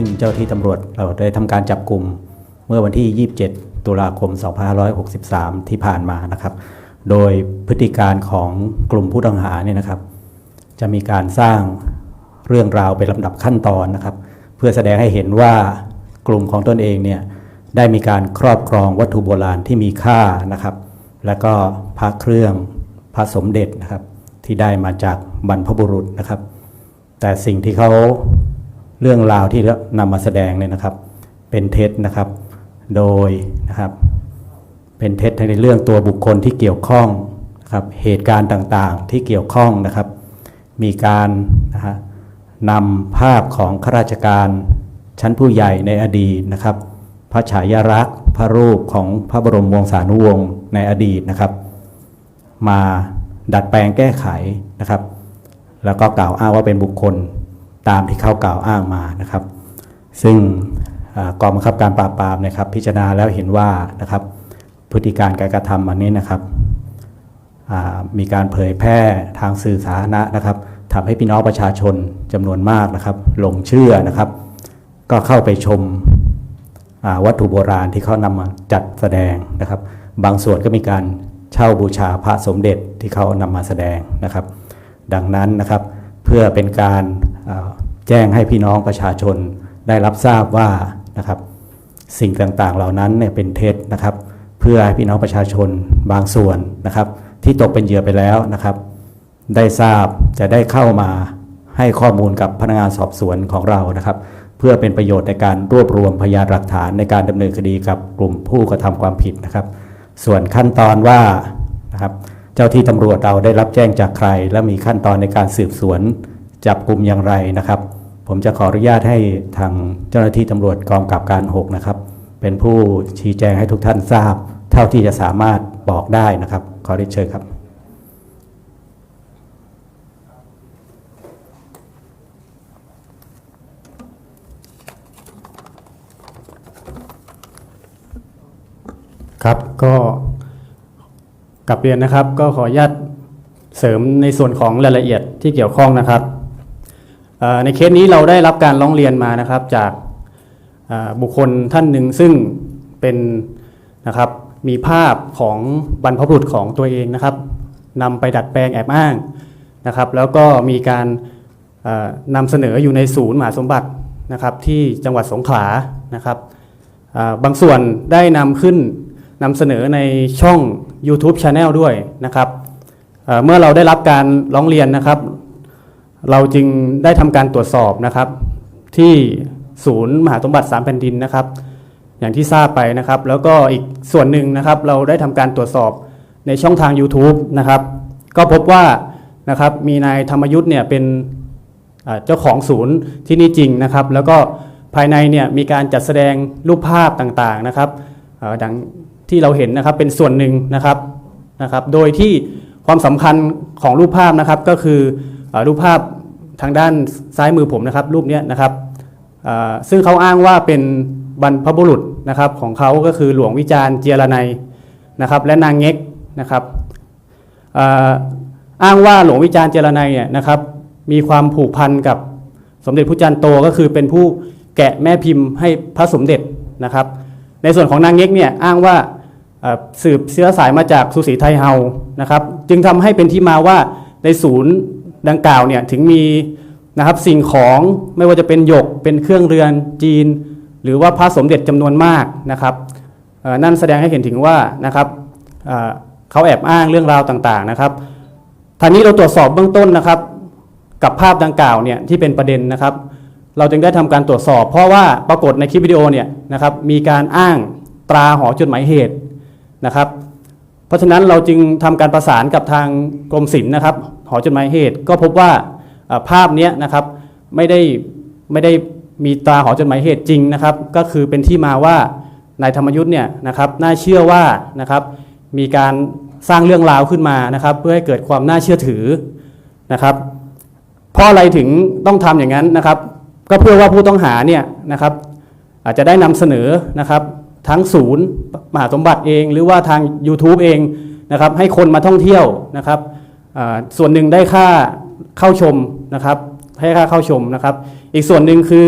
ซึ่งเจ้าที่ตำรวจเราได้ทำการจับกลุ่มเมื่อวันที่ 27 ตุลาคม 2563 ที่ผ่านมานะครับ โดยพฤติการของกลุ่มผู้ต้องหาเนี่ยนะครับ จะมีการสร้างเรื่องราวเป็นลำดับขั้นตอนนะครับ เพื่อแสดงให้เห็นว่ากลุ่มของตนเองเนี่ยได้มีการครอบครองวัตถุโบราณที่มีค่านะครับ แล้วก็พระเครื่องพระสมเด็จนะครับ ที่ได้มาจากบรรพบุรุษนะครับ แต่สิ่งที่เขา เรื่องราวที่นำมาแสดงเนี่ยนะครับ เป็นเท็จนะครับ โดยนะครับ เป็นเท็จในเรื่องตัวบุคคลที่เกี่ยวข้องนะครับเหตุการณ์ต่างๆที่เกี่ยวข้องนะครับ มีการนะฮะนำภาพของข้าราชการชั้นผู้ใหญ่ในอดีตนะครับ พระฉายาลักษณ์พระรูปของพระบรมวงศานุวงศ์ในอดีตนะครับ มาดัดแปลงแก้ไขนะครับ แล้วก็กล่าวอ้างว่าเป็นบุคคล ตามที่เขากล่าวอ้างมานะครับ ซึ่งกองบังคับการปราบปรามนะครับ พิจารณาแล้วเห็นว่านะครับ พฤติการการกระทำอันนี้นะครับมีการเผยแพร่ทางสื่อสาธารณะนะครับทำให้พี่น้องประชาชนจำนวนมากนะครับหลงเชื่อนะครับ ก็เข้าไปชมวัตถุโบราณที่เขานำมาจัดแสดงนะครับ บางส่วนก็มีการเช่าบูชาพระสมเด็จที่เขานำมาแสดงนะครับ ดังนั้นนะครับเพื่อเป็นการา แจ้งให้พี่น้องประชาชนได้รับทราบว่านะครับสิ่งต่างๆ เหล่านั้นเนี่ยเป็นเท็จนะครับ เพื่อให้พี่น้องประชาชนบางส่วนนะครับ ที่ตกเป็นเหยื่อไปแล้วนะครับ ได้ทราบจะได้เข้ามาให้ข้อมูลกับพนักงานสอบสวนของเรานะครับ เพื่อเป็นประโยชน์ในการรวบรวมพยานหลักฐานในการดำเนินคดีกับกลุ่มผู้กระทำความผิดนะครับ ส่วนขั้นตอนว่านะครับเจ้าที่ตำรวจเราได้รับแจ้งจากใคร และมีขั้นตอนในการสืบสวนจับกลุ่มอย่างไรนะครับ ผมจะขออนุญาตให้ทางเจ้าหน้าที่ตำรวจกองกับการ 6 นะครับ เป็นผู้ชี้แจงให้ทุกท่านทราบ เท่าที่จะสามารถบอกได้นะครับ ขอได้เชิญครับ ครับก็กลับเรียนนะครับ ก็ขออนุญาตเสริมในส่วนของรายละเอียดที่เกี่ยวข้องนะครับ ในเคสนี้เราได้รับการร้องเรียนมานะครับจากบุคคลท่านหนึ่งซึ่งเป็นนะครับมีภาพของบรรพบุรุษของตัวเองนะครับนำไปดัดแปลงแอบอ้างนะครับ แล้วก็มีการนำเสนออยู่ในศูนย์มหาสมบัตินะครับที่จังหวัดสงขลานะครับบางส่วนได้นำขึ้นนำเสนอในช่อง YouTube Channel ด้วยนะครับเมื่อเราได้รับการร้องเรียนนะครับ เราจึงได้ทำการตรวจสอบนะครับ ที่ศูนย์มหาสมบัติสามแผ่นดินนะครับ อย่างที่ทราบไปนะครับ แล้วก็อีกส่วนหนึ่งนะครับ เราได้ทำการตรวจสอบในช่องทาง YouTube นะครับ ก็พบว่านะครับมีนายธรรมยุทธ์เนี่ยเป็นเจ้าของศูนย์ที่นี่จริงนะครับ แล้วก็ภายในเนี่ยมีการจัดแสดงรูปภาพต่างๆนะครับดังที่เราเห็นนะครับเป็นส่วนหนึ่งนะครับนะครับ โดยที่ความสำคัญของรูปภาพนะครับก็คือ รูปภาพทางด้านซ้ายมือผมนะครับ รูปนี้นะครับซึ่งเขาอ้างว่าเป็นบรรพบุรุษนะครับของเขาก็คือหลวงวิจารณ์เจียรนัยนะครับ และนางเง็กนะครับอ,อ้างว่าหลวงวิจารณ์เจรนัยเนี่ยนะครับมีความผูกพันกับสมเด็จพระจันทร์โตก็คือเป็นผู้แกะแม่พิมพ์ให้พระสมเด็จนะครับ ในส่วนของนางเง็กเนี่ยอ้างว่าสืบเชื้อสายมาจากสุสีไทยเฮานะครับ จึงทำให้เป็นที่มาว่าในศูนย์ ดังกล่าวเนี่ยถึงมีนะครับสิ่งของไม่ว่าจะเป็นหยกเป็นเครื่องเรือนจีน หรือว่าพระสมเด็จจำนวนมากนะครับนั่นแสดงให้เห็นถึงว่านะครับเเขาแอบอ้างเรื่องราวต่างๆนะครับท่านี้เราตรวจสอบเบื้องต้นนะครับ กับภาพดังกล่าวเนี่ยที่เป็นประเด็นนะครับ เราจึงได้ทำการตรวจสอบ เพราะว่าปรากฏในคลิปวิดีโอเนี่ยนะครับมีการอ้างตราหอจดหมายเหตุนะครับ เพราะฉะนั้นเราจึงทำการประสานกับทางกรมศิลป์นะครับ หอจดหมายเหตุ ก็พบว่าภาพนี้นะครับไม่ได้ไม่ได้มีตาหอจดหมายเหตุจริงนะครับ ก็คือเป็นที่มาว่านายธรรมยุทธ์เนี่ยนะครับน่าเชื่อว่านะครับมีการสร้างเรื่องราวขึ้นมานะครับ เพื่อให้เกิดความน่าเชื่อถือนะครับ เพราะอะไรถึงต้องทำอย่างนั้นนะครับ ก็เพื่อว่าผู้ต้องหาเนี่ยนะครับ อาจจะได้นำเสนอนะครับ ทั้งศูนย์มหาสมบัติเอง หรือว่าทาง YouTube เองนะครับให้คนมาท่องเที่ยวนะครับส่วนหนึ่งได้ค่าเข้าชมนะครับให้ค่าเข้าชมนะครับ อีกส่วนหนึ่งคือ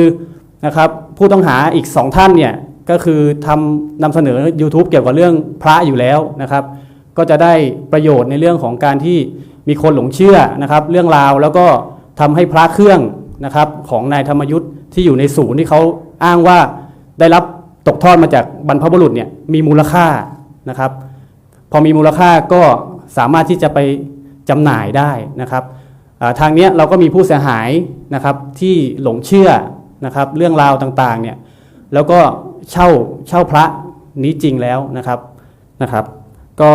นะครับผู้ต้องหาอีกสองท่านเนี่ยก็คือทำนำเสนอ YouTube เกี่ยวกับเรื่องพระอยู่แล้วนะครับ ก็จะได้ประโยชน์ในเรื่องของการที่มีคนหลงเชื่อนะครับเรื่องราวแล้วก็ทำให้พระเครื่องนะครับของนายธรรมยุทธ์ที่อยู่ในศูนย์ที่เขาอ้างว่าได้รับ ตกทอดมาจากบรรพบุรุษเนี่ยมีมูลค่านะครับ พอมีมูลค่าก็สามารถที่จะไปจำหน่ายได้นะครับทางนี้เราก็มีผู้เสียหายนะครับที่หลงเชื่อนะครับเรื่องราวต่างๆเนี่ยแล้วก็เช่าเช่าพระนี้จริงแล้วนะครับนะครับ ก็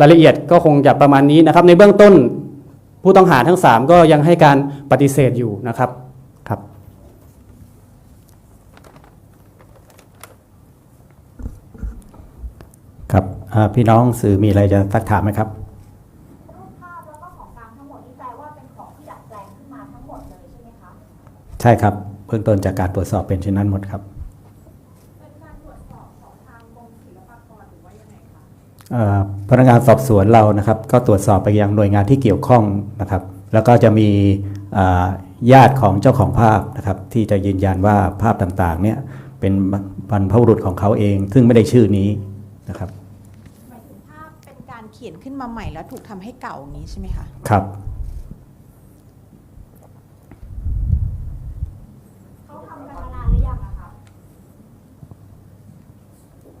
รายละเอียดก็คงจะประมาณนี้นะครับ ในเบื้องต้นผู้ต้องหาทั้ง 3 ก็ยังให้การปฏิเสธอยู่นะครับครับ ครับอ่า พี่น้องสื่อมีอะไรจะสักถามไหมครับรูปภาพแล้วก็ของกลางทั้งหมดนี่แปลว่าเป็นของที่ดัดแปลงขึ้นมาทั้งหมดเลยใช่ไหมคะใช่ครับเบื้องต้นจากการตรวจสอบเป็นเช่นนั้นหมดครับเป็นการตรวจสอบของทางกรมศิลปากรหรือว่ายังไงคะเอ่อพนักงานสอบสวนเรานะครับ ก็ตรวจสอบไปยังหน่วยงานที่เกี่ยวข้องนะครับ แล้วก็จะมีอ่าญาติของเจ้าของภาพนะครับ ที่จะยืนยันว่าภาพต่างๆเนี่ยเป็นบรรพบุรุษของเขาเอง ซึ่งไม่ได้ชื่อนี้นะครับ ขียนขึ้นมาใหม่แล้วถูกทำให้เก่าอย่างนี้ใช่ไหมคะ ครับเขาทำกันมานานหรือยังอะคะ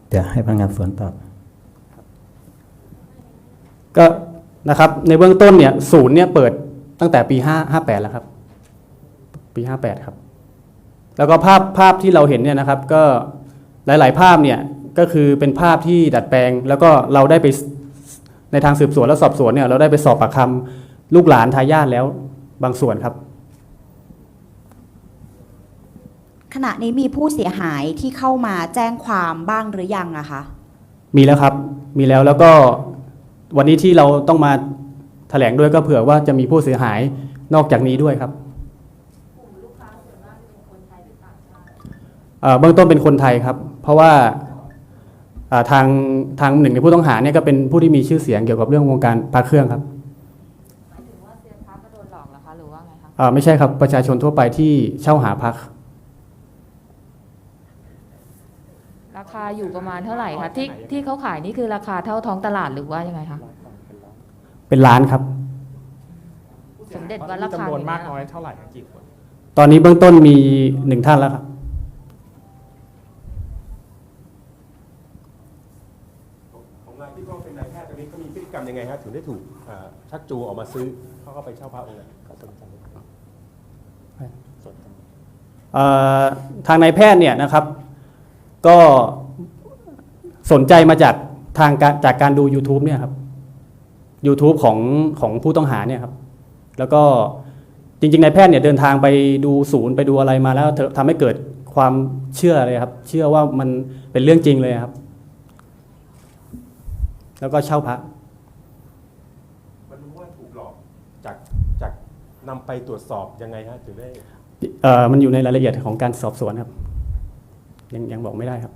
เดี๋ยวให้พนักงานสวนตอบ ก็นะครับในเบื้องต้นเนี่ยศูนย์เนี่ยเปิดตั้งแต่ปี5 58แล้วครับ ปี 58 ครับ แล้วก็ภาพภาพที่เราเห็นเนี่ยนะครับ ก็หลาย ๆ ภาพเนี่ยก็คือเป็นภาพที่ดัดแปลง แล้วก็เราได้ไป ในทางสืบสวนและสอบสวนเนี่ยเราได้ไปสอบปากคำลูกหลานทายาทแล้วบางส่วนครับ ขณะนี้มีผู้เสียหายที่เข้ามาแจ้งความบ้างหรือยังอะคะมีแล้วครับ มีแล้วแล้วก็วันนี้ที่เราต้องมาแถลงด้วยก็เผื่อว่าจะมีผู้เสียหายนอกจากนี้ด้วยครับเอ่อเบื้องต้นเป็นคนไทยครับ เพราะว่าเอ่อ ทางทางหนึ่งในผู้ต้องหาเนี่ยก็เป็นผู้ที่มีชื่อเสียงเกี่ยวกับเรื่องวงการพระเครื่องครับหมายถึงว่าเซียนพระก็โดนหลอกเหรอคะหรือว่าไงคะเอ่อไม่ใช่ครับประชาชนทั่วไปที่เช่าหาพักราคาอยู่ประมาณเท่าไหร่คะที่ที่เขาขายนี่คือราคาเท่าท้องตลาดหรือว่ายังไงคะเป็นล้านครับสมเด็จวัดระฆังจำนวนอย่างมากเงี้ยน้อยเท่าไหร่ครับกี่คนตอนนี้เบื้องต้นมีหนึ่งท่านแล้วครับ ของนายที่ก็เป็นนายแพทย์ตอนนี้ก็มีพฤติกรรมยั งไงฮะถึงได้ถูกชักจูงออกมาซื้อเขาก็ไปเช่าพระองค์นั้นขอสนใจสนใจเอ่อทางนายแพทย์เนี่ยนะครับ ก็สนใจมาจากทางการจากการดู YouTube เนี่ยครับ YouTube ของของผู้ต้องหาเนี่ยครับ แล้วก็จริงๆนายแพทย์เนี่ยเดินทางไปดูศูนย์ไปดูอะไรมาแล้วทำให้เกิดความเชื่อเลยครับ เชื่อว่ามันเป็นเรื่องจริงเลยครับ แล้วก็เช่าพระ มันรู้ว่าถูกหลอกจากจาก นำไปตรวจสอบยังไงฮะถึงได้เอ่อมันอยู่ในรายละเอียดของการสอบสวนครับ ยังยังบอกไม่ได้ครับ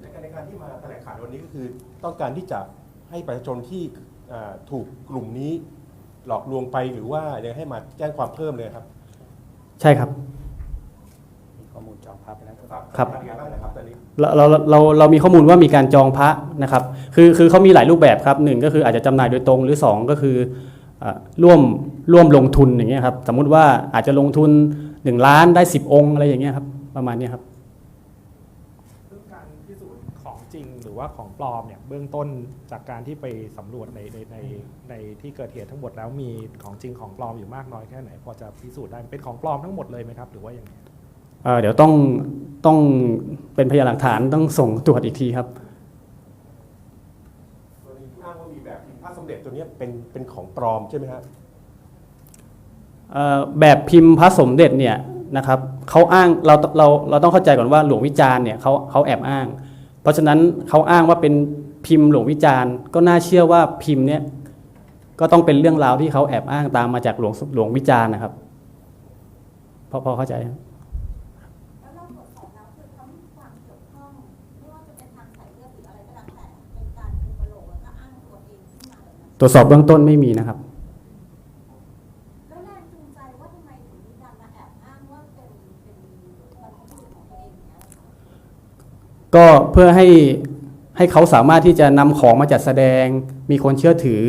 ในการในการที่มาแถลงข่าวในวันนี้ก็คือ ต้องการที่จะให้ประชาชนที่อ่าถูกกลุ่มนี้หลอกลวงไปหรือว่ายังให้มาแจ้งความเพิ่มเลยครับ ใช่ครับมีข้อมูล จองภาพไปแล้วครับทำยังไงบ้างนะครับตอนนี้เราเราเราเรามีข้อมูลว่ามีการจองพระนะครับ คือคือเขามีหลายรูปแบบครับหนึ่งก็คืออาจจะจำหน่ายโดยตรงหรือสองก็คืออ่าร่วมร่วมลงทุนอย่างเงี้ยครับสมมุติว่าอาจจะลงทุน 1 ล้านได้ 10 องค์อะไรอย่างเงี้ยครับประมาณเนี้ยครับเรื่องการพิสูจน์ของจริงหรือว่าของปลอมเนี่ยเบื้องต้นจากการที่ไปสำรวจในในในในที่เกิดเหตุทั้งหมดแล้วมีของจริงของปลอมอยู่มากน้อยแค่ไหนพอจะพิสูจน์ได้เป็นของปลอมทั้งหมดเลยไหมครับ หรือว่าอย่างไง เอ่อเดี๋ยวต้องต้องเป็นพยานหลักฐานต้องส่งตรวจอีกทีครับกรณีที่อ้างว่ามีแบบพิมพ์พระสมเด็จตัวเนี้ยเป็นเป็นของปลอมใช่ไหมฮะเอ่อแบบพิมพ์พระสมเด็จเนี่ยนะครับเขาอ้างเราเราเราต้องเข้าใจก่อนว่าหลวงวิจารณ์เนี่ยเขาเขาแอบอ้าง เพราะฉะนั้นเขาอ้างว่าเป็นพิมพ์หลวงวิจารณ์ ก็น่าเชื่อว่าพิมพ์เนี่ยก็ต้องเป็นเรื่องราวที่เขาแอบอ้างตามมาจากหลวงหลวงวิจารณ์นะครับพอพอเข้าใจครับ แล้วเราตรวจสอบแล้วคือเขามีความเกี่ยวข้อง ไม่ว่าจะเป็นทางสายเลือดหรืออะไรก็แล้วแตรวจสอบเบื้องต้นไม่มีนะครับก็เพื่อให้ให้เขาสามารถที่จะนำของมาจัดแสดง มีคนเชื่อถือ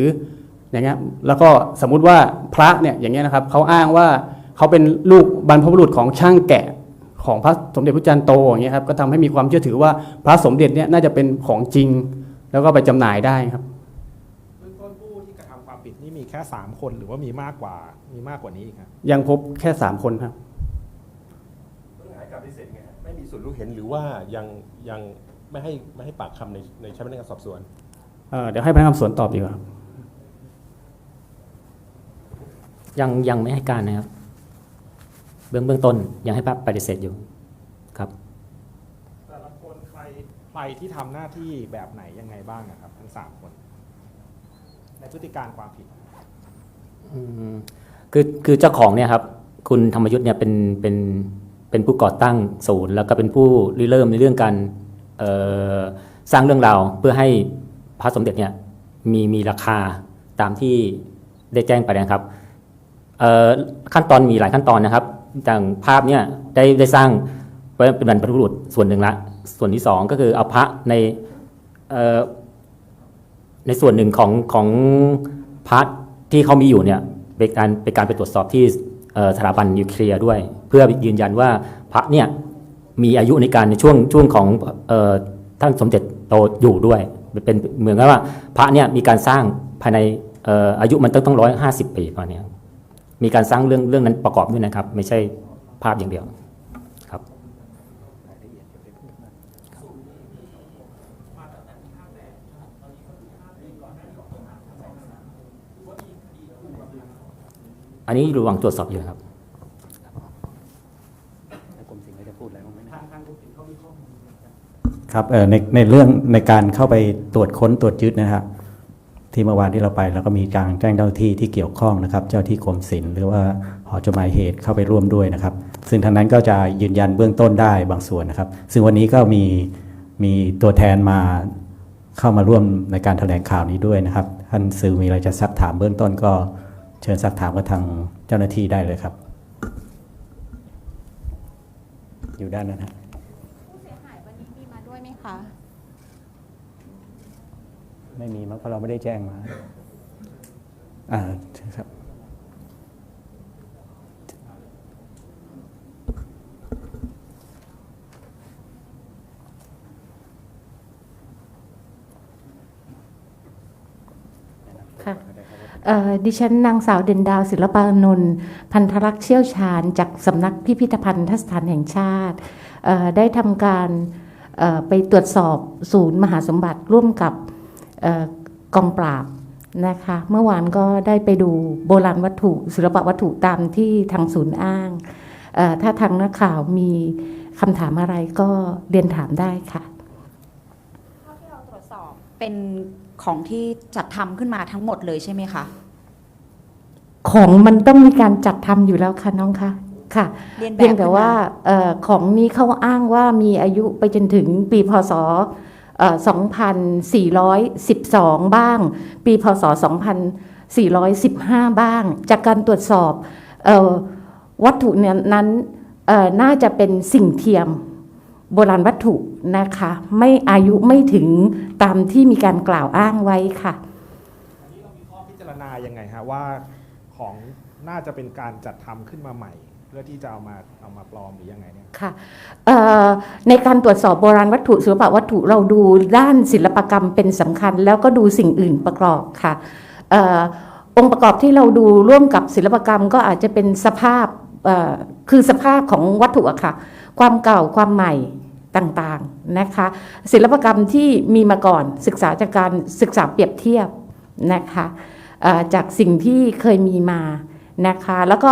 อย่างเงี้ยแล้วก็สมมุติว่าพระเนี่ยอย่างเงี้ยนะครับเขาอ้างว่าเขาเป็นลูกบรรพบุรุษของช่างแกะของพระสมเด็จพระจันทร์โตอย่างเงี้ยครับก็ทำให้มีความเชื่อถือว่าพระสมเด็จเนี่ยน่าจะเป็นของจริง แล้วก็ไปจำหน่ายได้ครับองต้นผู้ที่กระทำความผิดนี่มี แค่ 3 คนหรือว่ามีมากกว่ามีมากกว่านี้อีกครับ ยังพบแค่ 3 คนครับผู้ต้องหาให้การปฏิเสธไงฮะไม่มีส่วนรู้เห็นหรือว่ายังยังไม่ให้ไม่ให้ปากคำในในชั้นพนักงานสอบสวน เอ่อเดี๋ยวให้พนักงานสอบสวนตอบดีกว่าครับยังยังไม่ให้การนะครับ เบื้องเบื้องต้นยังให้ปฏิเสธอยู่ครับ แต่ละคนใครใครที่ทำหน้าที่แบบไหนยังไงบ้างอะครับ ทั้งสามคน ในพฤติการความผิดอืม คือคือเจ้าของเนี่ยครับ คุณธรรมยุทธ์เนี่ยเป็นเป็นเป็นผู้ก่อตั้งศูนย์ แล้วก็เป็นผู้ริเริ่มในเรื่องการสร้างเรื่องราวเพื่อให้พระสมเด็จเนี่ยมีมีราคาตามที่ได้แจ้งไปนะครับขั้นตอนมีหลายขั้นตอนนะครับอย่างภาพเนี่ยได้ได้สร้างไว้เป็นบรรพบุรุษส่วนหนึ่งละส่วนที่สองก็คือเอาพระในในส่วนหนึ่งของของพร์ท ที่เขามีอยู่เนี่ยเป็นการเป็นการไปตรวจสอบที่สถาบันนิวเคลียร์ด้วย เพื่อยืนยันว่าพระเนี่ยมีอายุในการในช่วงช่วงของท่านสมเด็จโตอยู่ด้วยเป็นเหมือนกับว่า พระเนี่ยมีการสร้างภายในอายุมันต้องต้องร้อยห้าสิบปีประมาณนี้มีการสร้างเรื่องเรื่องนั้นประกอบด้วยนะครับ ไม่ใช่ภาพอย่างเดียว อันนี้อยู่ระหว่างตรวจสอบอยู่ครับครับเอ่อในในเรื่องในการเข้าไปตรวจค้นตรวจยึดนะครับที่เมื่อวานที่เราไปแล้วก็มีการแจ้งเจ้าหน้าที่ที่เกี่ยวข้องนะครับ เจ้าที่กรมศิลป์หรือว่าหอจดหมายเหตุเข้าไปร่วมด้วยนะครับ ซึ่งทางนั้นก็จะยืนยันเบื้องต้นได้บางส่วนนะครับ ซึ่งวันนี้ก็มีมีตัวแทนมาเข้ามาร่วมในการแถลงข่าวนี้ด้วยนะครับ ท่านสื่อมีอะไรจะซักถามเบื้องต้นก็ เชิญซักถามกับทางเจ้าหน้าที่ได้เลยครับ อยู่ด้านนั้นฮะผู้เสียหายวันนี้มีมาด้วยไหมคะ ไม่มีมั้งเพราะเราไม่ได้แจ้งมา อ่าครับ ค่ะเอ่อ ดิฉันนางสาวเด่นดาวศิลปานนท์พันธรักษ์เชี่ยวชาญ จากสำนักพิพิธภัณฑ์สถานแห่งชาติ ได้ทำการไปตรวจสอบศูนย์มหาสมบัติร่วมกับออกองปราบนะคะเมื่อวานก็ได้ไปดูโบราณวัตถุศิลปวัตถุตามที่ทางศูนย์อ้าง ถ้าทางนักข่าวมีคำถามอะไรก็เรียนถามได้ค่ะที่เราตรวจสอบเป็น ของที่จัดทำขึ้นมาทั้งหมดเลยใช่ไหมคะ ของมันต้องมีการจัดทำอยู่แล้วค่ะน้องคะค่ะ เรียนแบบเพียงแต่ว่าขึ้นมเออของนี้เขาอ้างว่ามีอายุไปจนถึงปีพศเอ่อ2412 บ้าง ปีพศ 2415 บ้าง จากการตรวจสอบเออวัตถุเนยนั้นเอ่อน่าจะเป็นสิ่งเทียม โบราณวัตถุนะคะ ไม่อายุไม่ถึงตามที่มีการกล่าวอ้างไว้ค่ะอันนี้เรามีข้อพิจารณายังไงฮะว่าของน่าจะเป็นการจัดทำขึ้นมาใหม่ เพื่อที่จะเอามาเอามาปลอมหรือยังไงเนี่ยค่ะเอ่อในการตรวจสอบโบราณวัตถุศิลปวัตถุเราดูด้านศิลปกรรมเป็นสำคัญ แล้วก็ดูสิ่งอื่นประกอบค่ะเออองค์ประกอบที่เราดูร่วมกับศิลปกรรมก็อาจจะเป็นสภาพเอ่อคือสภาพของวัตถุอะค่ะ ความเก่าความใหม่ ต่างๆนะคะศิลปกรรมที่มีมาก่อนศึกษาจากการศึกษาเปรียบเทียบนะคะจากสิ่งที่เคยมีมานะคะแล้วก็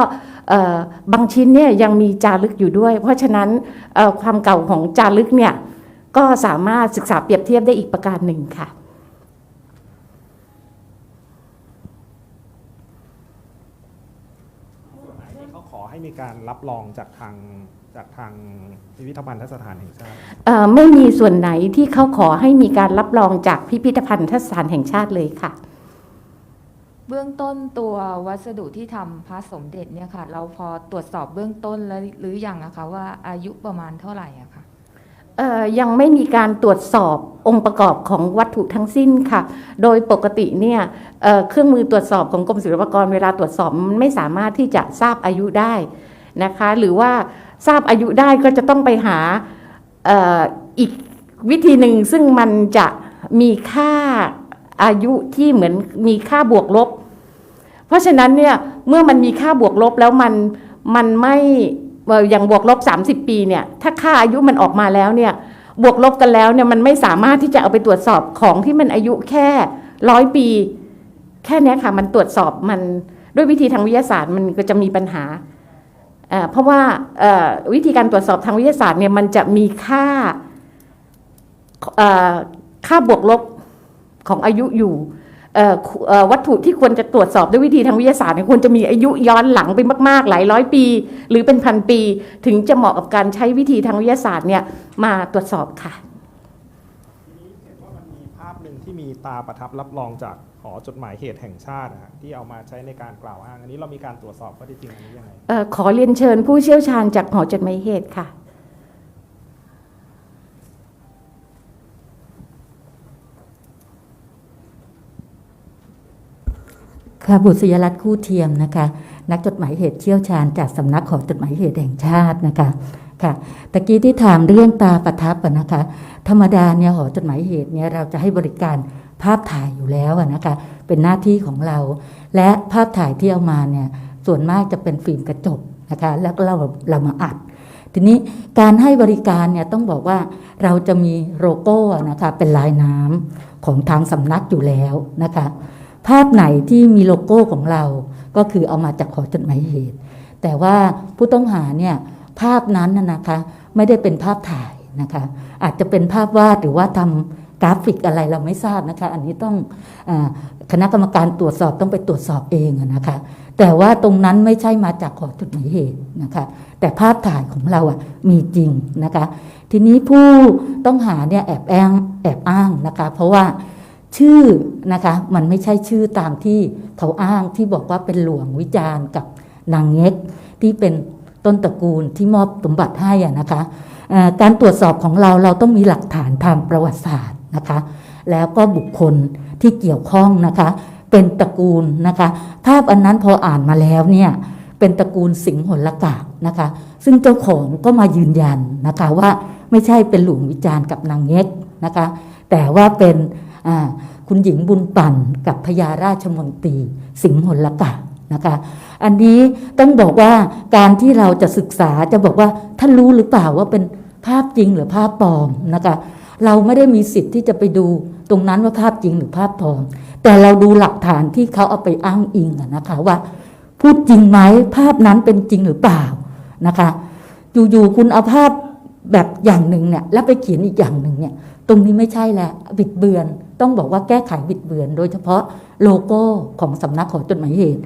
บางชิ้นเนี่ยยังมีจารึกอยู่ด้วย เพราะฉะนั้นความเก่าของจารึกเนี่ยก็สามารถศึกษาเปรียบเทียบได้อีกประการหนึ่งค่ะที่เขาขอให้มีการรับรองจากทาง จากทางพิพิธภัณฑ์สถานแห่งชาติเอ่อไม่มีส่วนไหนที่เขาขอให้มีการรับรองจากพิพิธภัณฑ์สถานแห่งชาติเลยค่ะ เบื้องต้นตัววัสดุที่ทำพระสมเด็จเนี่ยค่ะ เราพอตรวจสอบเบื้องต้นแล้วหรือยังอะคะว่าอายุประมาณเท่าไหร่อะคะเอ่อยังไม่มีการตรวจสอบองค์ประกอบของวัตถุทั้งสิ้นค่ะ โดยปกติเนี่ยเอ่อเครื่องมือตรวจสอบของกรมศิลปากรเวลาตรวจสอบมันไม่สามารถที่จะทราบอายุได้นะคะ หรือว่า ทราบอายุได้ก็จะต้องไปหาออีกวิธีหนึ่งซึ่งมันจะมีค่าอายุที่เหมือนมีค่าบวกลบ เพราะฉะนั้นเนี่ยเมื่อมันมีค่าบวกลบแล้วมันมันไม่เอ่อย่างบวกลบ 30 ปีเนี่ยถ้าค่าอายุมันออกมาแล้วเนี่ยบวกลบกันแล้วเนี่ยมันไม่สามารถที่จะเอาไปตรวจสอบของที่มันอายุแค่ร้อยปี แค่นี้ค่ะมันตรวจสอบมันด้วยวิธีทางวิทยาศาสตร์มันก็จะมีปัญหา เพราะว่าวิธีการตรวจสอบทางวิทยาศาสตร์เนี่ยมันจะมีค่าค่าบวกลบของอายุอยู่วัตถุที่ควรจะตรวจสอบด้วยวิธีทางวิทยาศาสตร์เนี่ยควรจะมีอายุย้อนหลังไปมาก ๆ หลายร้อยปี หรือเป็นพันปี ถึงจะเหมาะกับการใช้วิธีทางวิทยาศาสตร์เนี่ยมาตรวจสอบค่ะทีนี้เห็นว่ามันมีภาพหนึ่งที่มีตาประทับรับรองจาก อจดหมายเหตุแห่งชาตินะฮะที่เอามาใช้ในการกล่าวอ้างอันนี้เรามีการตรวจสอบข้อเท็จจริงอันนี้ยังไงเอ่อขอเรียนเชิญผู้เชี่ยวชาญจากหอจดหมายเหตุค่ะค่ะบุษยรัตน์คู่เทียมนะคะ นักจดหมายเหตุเชี่ยวชาญจากสำนักของจดหมายเหตุแห่งชาตินะคะค่ะตะกี้ที่ถามเรื่องตาประทับอะนะคะ ธรรมดาเนี่ยหอจดหมายเหตุเนี่ยเราจะให้บริการ ภาพถ่ายอยู่แล้วอะนะคะเป็นหน้าที่ของเรา และภาพถ่ายที่เอามาเนี่ยส่วนมากจะเป็นฟิล์มกระจกนะคะแล้วก็เราเรามาอัด ทีนี้การให้บริการเนี่ยต้องบอกว่าเราจะมีโลโก้นะคะเป็นลายน้ำของทางสำนักอยู่แล้วนะคะภาพไหนที่มีโลโก้ของเราก็คือเอามาจากขอจดหมายเหตุ แต่ว่าผู้ต้องหาเนี่ยภาพนั้นนะนะคะไม่ได้เป็นภาพถ่ายนะคะอาจจะเป็นภาพวาดหรือว่าทำ กราฟิกอะไรเราไม่ทราบนะคะ อันนี้ต้องอคณะกรรมการตรวจสอบต้องไปตรวจสอบเองนะคะ แต่ว่าตรงนั้นไม่ใช่มาจากขอจุดหมายเหตุนะคะ แต่ภาพถ่ายของเราอะมีจริงนะคะ ทีนี้ผู้ต้องหาเนี่ยแอบแองแอบอ้างนะคะ เพราะว่าชื่อนะคะมันไม่ใช่ชื่อตามที่เขาอ้างที่บอกว่าเป็นหลวงวิจารณ์กับนางเง็กที่เป็นต้นตระกูลที่มอบสมบัติให้อะนะคะการตรวจสอบของเราเราต้องมีหลักฐานทางประวัติศาสตร์ นะคะ แล้วก็บุคคลที่เกี่ยวข้องนะคะ เป็นตระกูลนะคะ ภาพอันนั้นพออ่านมาแล้วเนี่ยเป็นตระกูลสิงห์หลกะนะคะ ซึ่งเจ้าของก็มายืนยันนะคะว่าไม่ใช่เป็นหลวงวิจารณ์กับนางเง็กนะคะ แต่ว่าเป็นคุณหญิงบุญปั่นกับพญาราชมนตรีสิงห์หลกะนะคะอันนี้ต้องบอกว่าการที่เราจะศึกษาจะบอกว่าท่านรู้หรือเปล่าว่าเป็นภาพจริงหรือภาพปลอมนะคะ เราไม่ได้มีสิทธิ์ที่จะไปดูตรงนั้นว่าภาพจริงหรือภาพปลอมแต่เราดูหลักฐานที่เขาเอาไปอ้างอิงนะคะว่าพูดจริงไหมภาพนั้นเป็นจริงหรือเปล่านะคะอยู่ๆคุณเอาภาพแบบอย่างหนึ่งเนี่ยแล้วไปเขียนอีกอย่างหนึ่งเนี่ยตรงนี้ไม่ใช่แหล้วบิดเบือน ต้องบอกว่าแก้ไขบิดเบือน โดยเฉพาะโลโก้ของสำนักขอจดหมายเหตุ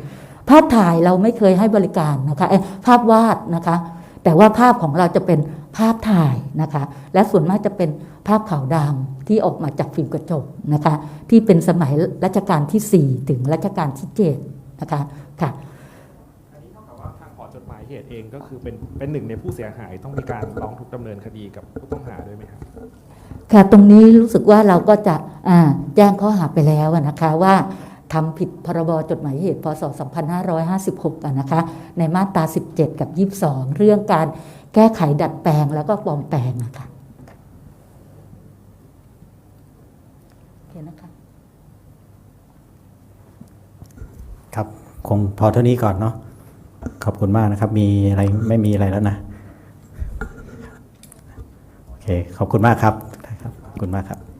ภาพถ่ายเราไม่เคยให้บริการนะคะภาพวาดนะคะ แต่ว่าภาพของเราจะเป็นภาพถ่ายนะคะ และส่วนมากจะเป็นภาพขาวดำที่ออกมาจากฟิล์มกระจกนะคะ ที่เป็นสมัยรัชกาลที่ 4 ถึงรัชกาลที่7นะคะค่ะอันนี้เท่ากับว่าทางหอจดหมายเหตุเองก็คือเป็นเป็นหนึ่งในผู้เสียหายต้องมีการร้องทุกข์ดำเนินคดีกับผู้ต้องหาด้วยไหมครับค่ะตรงนี้รู้สึกว่าเราก็จะอ่าแจ้งข้อหาไปแล้วอะนะคะว่า ทำผิดพรบจดหมายเหตุพศ 2556อะนะคะ ในมาตรา 17 กับ 22 เรื่องการแก้ไขดัดแปลงแล้วก็ปลอมแปลงนะคะโอเคนะคะ ครับ คงพอเท่านี้ก่อนเนาะ ขอบคุณมากนะครับ มีอะไรไม่มีอะไรแล้วนะ โอเค ขอบคุณมากครับครับขอบคุณมากครับ